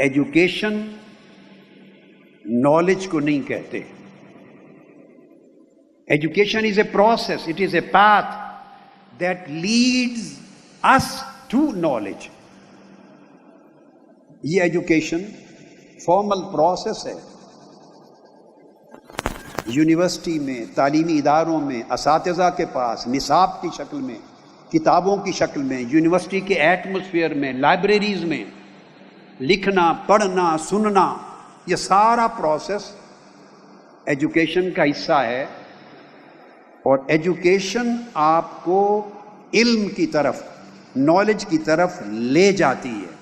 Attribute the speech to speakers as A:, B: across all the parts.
A: Education knowledge کو نہیں کہتے۔ Education is a process it is a path that leads us to knowledge یہ education formal process ہے۔ University میں، تعلیمی اداروں میں، اساتذہ کے پاس، نصاب کی شکل میں، کتابوں کی شکل میں یونیورسٹی کے ایٹموسفیئر میں لائبریریز میں لکھنا، پڑھنا، سننا، یہ سارا پروسیس ایجوکیشن کا حصہ ہے۔ اور ایجوکیشن آپ کو علم کی طرف نالج کی طرف لے جاتی ہے۔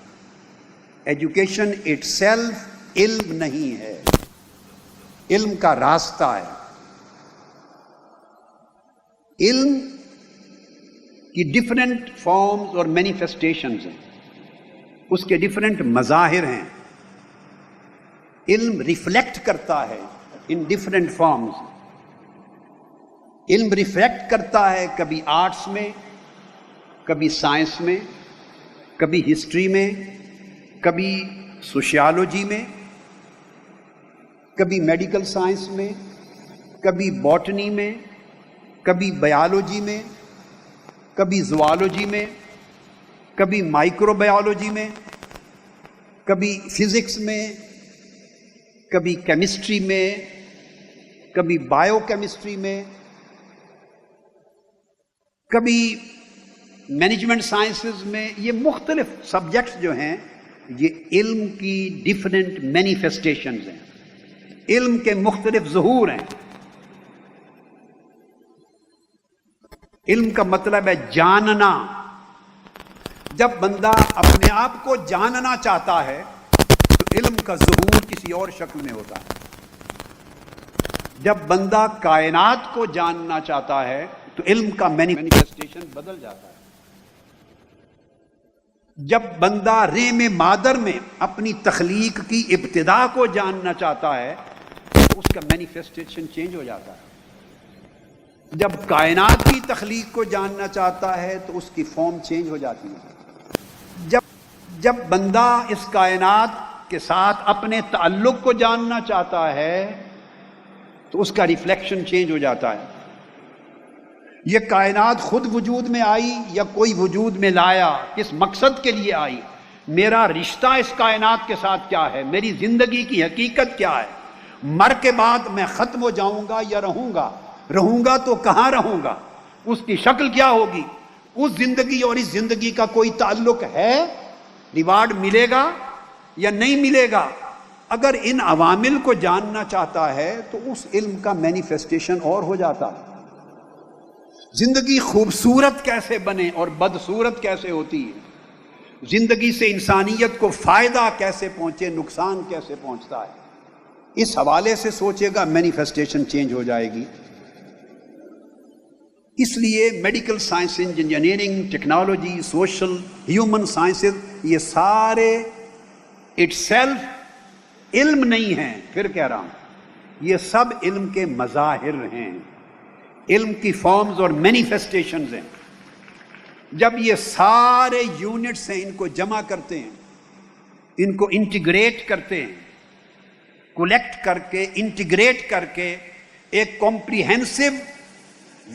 A: ایجوکیشن اٹ سیلف علم نہیں ہے۔ علم کا راستہ ہے۔ علم کی ڈفرینٹ فارمز اور مینیفیسٹیشنز ہیں۔ اس کے ڈفرینٹ مظاہر ہیں۔ علم ریفلیکٹ کرتا ہے ان ڈفرینٹ فارمز علم ریفلیکٹ کرتا ہے کبھی آرٹس میں، کبھی سائنس میں، کبھی ہسٹری میں، کبھی سوشیالوجی میں، کبھی میڈیکل سائنس میں، کبھی باٹنی میں، کبھی بایولوجی میں، کبھی زوالوجی میں، کبھی مائکرو بایولوجی میں۔ کبھی فزکس میں، کبھی کیمسٹری میں، کبھی بایو کیمسٹری میں، کبھی مینجمنٹ سائنسز میں، یہ مختلف سبجیکٹس جو ہیں، یہ علم کی ڈفرینٹ مینیفیسٹیشنز ہیں۔ علم کے مختلف ظہور ہیں۔ علم کا مطلب ہے جاننا۔ جب بندہ اپنے آپ کو جاننا چاہتا ہے، تو علم کا ظہور کسی اور شکل میں ہوتا ہے۔ جب بندہ کائنات کو جاننا چاہتا ہے، تو علم کا مینیفیسٹیشن بدل جاتا ہے۔ جب بندہ رے میں مادر میں اپنی تخلیق کی ابتدا کو جاننا چاہتا ہے تو اس کا مینیفیسٹیشن چینج ہو جاتا ہے۔ جب کائنات کی تخلیق کو جاننا چاہتا ہے، تو اس کی فارم چینج ہو جاتی ہے۔ جب بندہ اس کائنات کے ساتھ اپنے تعلق کو جاننا چاہتا ہے، تو اس کا ریفلیکشن چینج ہو جاتا ہے۔ یہ کائنات خود وجود میں آئی یا کوئی وجود میں لایا، کس مقصد کے لیے آئی؟ میرا رشتہ اس کائنات کے ساتھ کیا ہے؟ میری زندگی کی حقیقت کیا ہے؟ مر کے بعد میں ختم ہو جاؤں گا یا رہوں گا؟ رہوں گا تو کہاں رہوں گا؟ اس کی شکل کیا ہوگی؟ اس زندگی اور اس زندگی کا کوئی تعلق ہے؟ ریوارڈ ملے گا یا نہیں ملے گا؟ اگر ان عوامل کو جاننا چاہتا ہے تو اس علم کا مینیفیسٹیشن اور ہو جاتا ہے۔ زندگی خوبصورت کیسے بنے اور بدصورت کیسے ہوتی ہے؟ زندگی سے انسانیت کو فائدہ کیسے پہنچے، نقصان کیسے پہنچتا ہے؟ اس حوالے سے سوچے گا مینیفیسٹیشن چینج ہو جائے گی۔ اس لیے medical science engineering technology social human sciences یہ سارے اٹ سیلف علم نہیں ہیں۔ پھر کہہ رہا ہوں، یہ سب علم کے مظاہر ہیں۔ علم کی فارمز اور مینیفیسٹیشنز ہیں۔ جب یہ سارے یونٹس ہیں، ان کو جمع کرتے ہیں، ان کو انٹیگریٹ کرتے ہیں کولیکٹ کر کے انٹیگریٹ کر کے ایک کمپریہنسو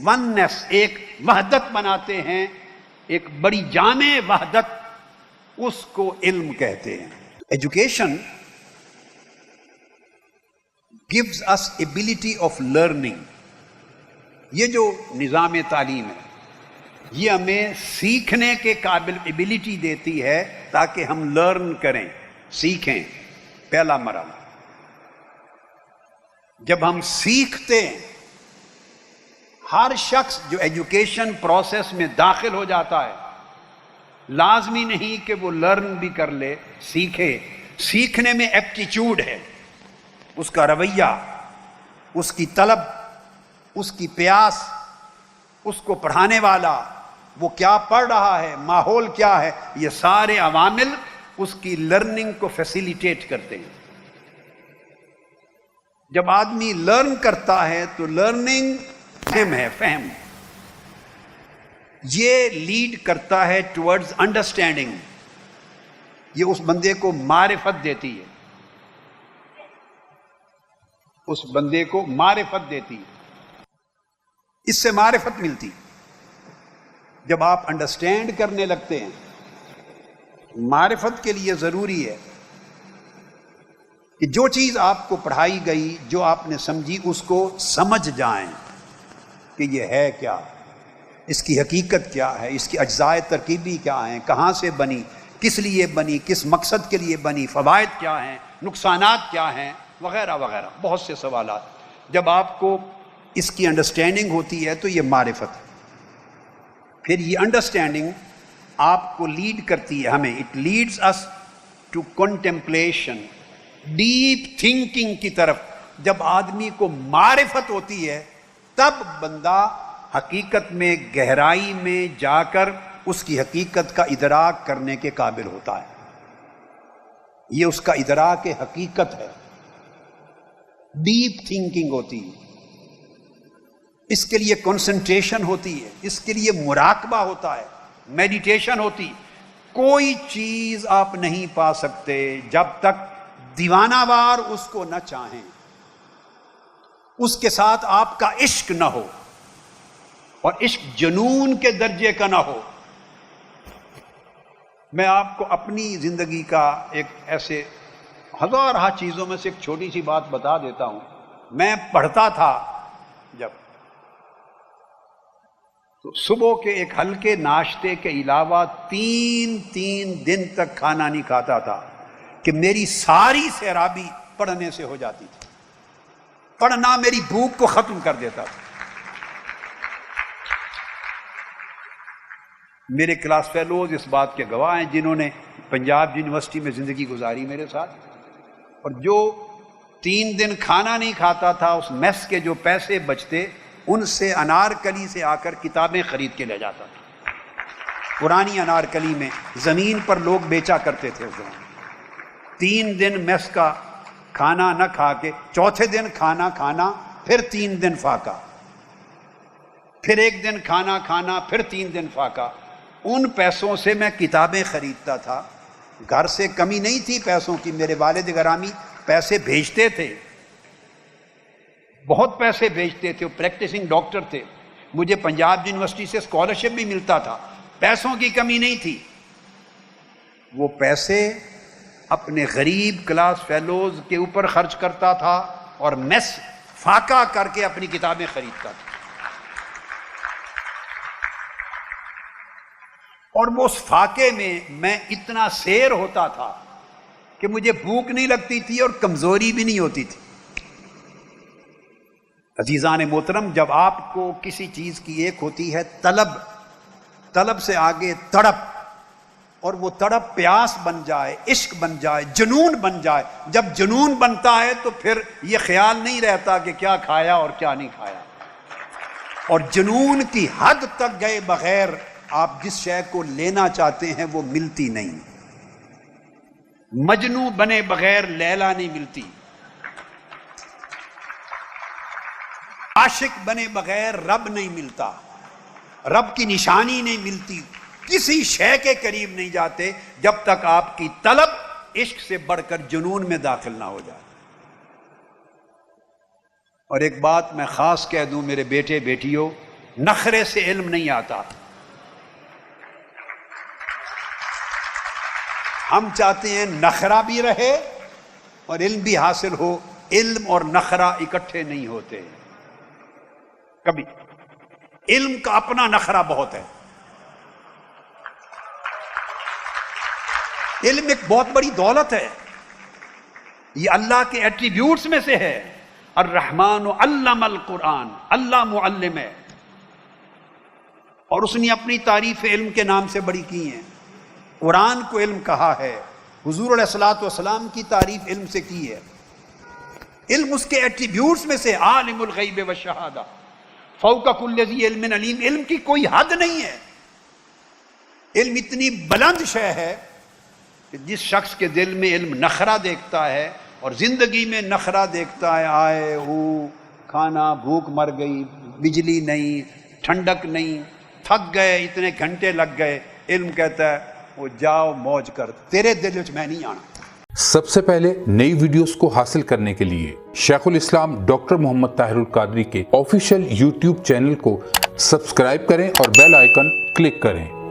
A: وننس ایک وحدت بناتے ہیں۔ ایک بڑی جامع وحدت اس کو علم کہتے ہیں۔ Education gives us ability of learning یہ جو نظام تعلیم ہے، یہ ہمیں سیکھنے کے قابل ایبلٹی دیتی ہے تاکہ ہم لرن کریں، سیکھیں۔ پہلا مرحلہ۔ جب ہم سیکھتے ہیں، ہر شخص جو ایجوکیشن پروسیس میں داخل ہو جاتا ہے لازمی نہیں کہ وہ لرن بھی کر لے، سیکھے۔ سیکھنے میں ایپٹیچیوڈ ہے۔ اس کا رویہ، اس کی طلب، اس کی پیاس، اس کو پڑھانے والا، وہ کیا پڑھ رہا ہے، ماحول کیا ہے، یہ سارے عوامل اس کی لرننگ کو فیسیلیٹیٹ کرتے ہیں۔ جب آدمی لرن کرتا ہے تو لرننگ فہم ہے، فہم۔ یہ لیڈ کرتا ہے ٹورڈز انڈرسٹینڈنگ یہ اس بندے کو معرفت دیتی ہے. اس بندے کو معرفت دیتی ہے. اس سے معرفت ملتی. جب آپ انڈرسٹینڈ کرنے لگتے ہیں، معرفت کے لیے ضروری ہے کہ جو چیز آپ کو پڑھائی گئی، جو آپ نے سمجھی، اس کو سمجھ جائیں کہ یہ ہے کیا؟ اس کی حقیقت کیا ہے؟ اس کی اجزائے ترکیبی کیا ہیں؟ کہاں سے بنی؟ کس لیے بنی؟ کس مقصد کے لیے بنی؟ فوائد کیا ہیں؟ نقصانات کیا ہیں؟ وغیرہ وغیرہ۔ بہت سے سوالات۔ جب آپ کو اس کی انڈرسٹینڈنگ ہوتی ہے تو یہ معرفت۔ پھر یہ انڈرسٹینڈنگ آپ کو لیڈ کرتی ہے ہمیں۔ It leads us to contemplation deep thinking کی طرف۔ جب آدمی کو معرفت ہوتی ہے، تب بندہ حقیقت میں گہرائی میں جا کر اس کی حقیقت کا ادراک کرنے کے قابل ہوتا ہے۔ یہ اس کا ادراک حقیقت ہے۔ ڈیپ تھنکنگ ہوتی ہے۔ اس کے لیے کنسنٹریشن ہوتی ہے۔ اس کے لیے مراقبہ ہوتا ہے۔ میڈیٹیشن ہوتی کوئی چیز آپ نہیں پا سکتے جب تک دیوانہ وار اس کو نہ چاہیں۔ اس کے ساتھ آپ کا عشق نہ ہو۔ اور عشق جنون کے درجے کا نہ ہو۔ میں آپ کو اپنی زندگی کا ایک ایسے ہزار چیزوں میں سے ایک چھوٹی سی بات بتا دیتا ہوں۔ میں پڑھتا تھا جب۔ تو صبح کے ایک ہلکے ناشتے کے علاوہ تین تین دن تک کھانا نہیں کھاتا تھا کہ میری ساری سیرابی پڑھنے سے ہو جاتی تھی۔ پڑھنا میری بھوک کو ختم کر دیتا تھا۔ میرے کلاس فیلوز اس بات کے گواہ ہیں جنہوں نے پنجاب یونیورسٹی میں زندگی گزاری میرے ساتھ۔ اور جو تین دن کھانا نہیں کھاتا تھا، اس میس کے جو پیسے بچتے، ان سے انار کلی سے آ کر کتابیں خرید کے لے جاتا تھا۔ پرانی انار کلی میں زمین پر لوگ بیچا کرتے تھے اس زمانے تین دن میس کا کھانا نہ کھا کے، چوتھے دن کھانا کھانا، پھر تین دن فاقا پھر ایک دن کھانا کھانا، پھر تین دن فاقا ان پیسوں سے میں کتابیں خریدتا تھا۔ گھر سے کمی نہیں تھی پیسوں کی، میرے والد گرامی پیسے بھیجتے تھے۔ بہت پیسے بھیجتے تھے وہ پریکٹسنگ ڈاکٹر تھے۔ مجھے پنجاب یونیورسٹی سے اسکالرشپ بھی ملتا تھا۔ پیسوں کی کمی نہیں تھی۔ وہ پیسے اپنے غریب کلاس فیلوز کے اوپر خرچ کرتا تھا اور میس فاقہ کر کے اپنی کتابیں خریدتا تھا۔ اور وہ اس فاقے میں میں اتنا سیر ہوتا تھا کہ مجھے بھوک نہیں لگتی تھی اور کمزوری بھی نہیں ہوتی تھی۔ عزیزان محترم، جب آپ کو کسی چیز کی ایک ہوتی ہے، طلب طلب سے آگے تڑپ، اور وہ تڑپ پیاس بن جائے، عشق بن جائے، جنون بن جائے، جب جنون بنتا ہے تو پھر یہ خیال نہیں رہتا کہ کیا کھایا اور کیا نہیں کھایا۔ اور جنون کی حد تک گئے بغیر آپ جس شے کو لینا چاہتے ہیں وہ ملتی نہیں۔ مجنو بنے بغیر لیلا نہیں ملتی۔ عاشق بنے بغیر رب نہیں ملتا۔ رب کی نشانی نہیں ملتی۔ کسی شے کے قریب نہیں جاتے۔ جب تک آپ کی طلب عشق سے بڑھ کر جنون میں داخل نہ ہو جائے۔ اور ایک بات میں خاص کہہ دوں، میرے بیٹے بیٹیوں، نخرے سے علم نہیں آتا۔ ہم چاہتے ہیں نخرا بھی رہے اور علم بھی حاصل ہو، علم اور نخرا اکٹھے نہیں ہوتے۔ کبھی۔ علم کا اپنا نخرا بہت ہے۔ علم ایک بہت بڑی دولت ہے۔ یہ اللہ کے ایٹریبیوٹس میں سے ہے۔ الرحمن علم القرآن، اللہ معلم ہے۔ اور اس نے اپنی تعریف علم کے نام سے بڑی کی ہیں۔ قرآن کو علم کہا ہے۔ حضور علیہ السلاۃ والسلام کی تعریف علم سے کی ہے۔ علم اس کے ایٹریبیوٹس میں سے، عالم الغیب و شہادہ فوق کل علم علیم۔ علم کی کوئی حد نہیں ہے۔ علم اتنی بلند شے ہے کہ جس شخص کے دل میں علم نخرا دیکھتا ہے اور زندگی میں نخرا دیکھتا ہے، آئے ہو، کھانا بھوک مر گئی، بجلی نہیں، ٹھنڈک نہیں، تھک گئے، اتنے گھنٹے لگ گئے۔ علم کہتا ہے وہ جاؤ موج کر تیرے دل وچ میں نہیں آنا۔
B: سب سے پہلے نئی ویڈیوز کو حاصل کرنے کے لیے شیخ الاسلام ڈاکٹر محمد طاہر القادری کے آفیشیل یوٹیوب چینل کو سبسکرائب کریں اور بیل آئیکن کلک کریں۔